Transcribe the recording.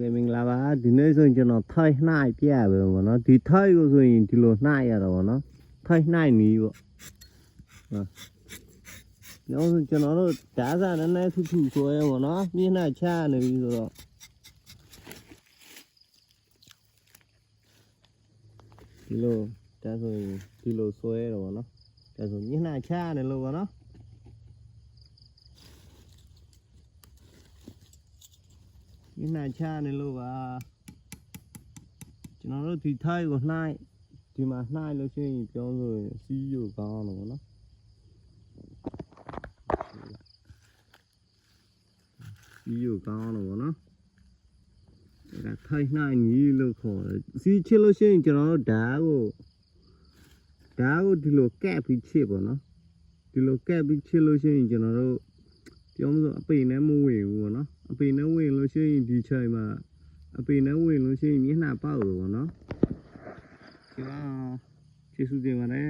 ကဲမင်္ဂလာပါဒီနေ့ဆိုရင်ကျွန်တော်ထိုက်နှိုက်ပြရပဲပေါ့နော်ဒီထိုက်ကိုဆိုရင်ဒီလိုနှိုက်ရတော့ပေါ့နော်ထိုက်နှိုက်နီးပေါ့ဟုတ်နောက်ဆိုကျွန်တော်တို့ဓာတ်စာနည်းနည်းထူးထူးဆွဲပေါ့နော်မျက်နှာချနေပြီဆိုတော့ဒီလိုဒါဆိုရင်ဒီလိုဆွဲတော့ပေါ့နော်ဒါဆိုမျက်နှာချနေလို့ပေါ့နော် မျက်နှာချနေလို့ပါကျွန်တော်တို့ဒီထိုက်ကိုနှိုင်းဒီမှာနှိုင်းလို့ရှိရင်ပြောဆိုရင်စီးယူကောင်းတော့ဗောနော်စီးယူကောင်းတော့ဗောနော်ဒါထိုက်နှိုင်းကြီးလို့ခေါ်တယ်စီးချစ်လို့ရှိရင်ကျွန်တော်တို့ဓာတ်ကိုဓာတ်ကိုဒီလိုကက်ပြီးချစ်ပေါ့နော်ဒီလိုကက်ပြီးချစ်လို့ရှိရင်ကျွန်တော်တို့ပြောမလို့အပေနဲ့မဝင်ဘူးပေါ့နော်အပေနဲ့ဝင် လို့ရှိရင်ဒီချိန်မှာအပေနဲ့ဝင်လို့ရှိရင်မျက်နှာပေါက်လို့ပေါ့နော်ဒီကကျေးဇူးတင်ပါတယ်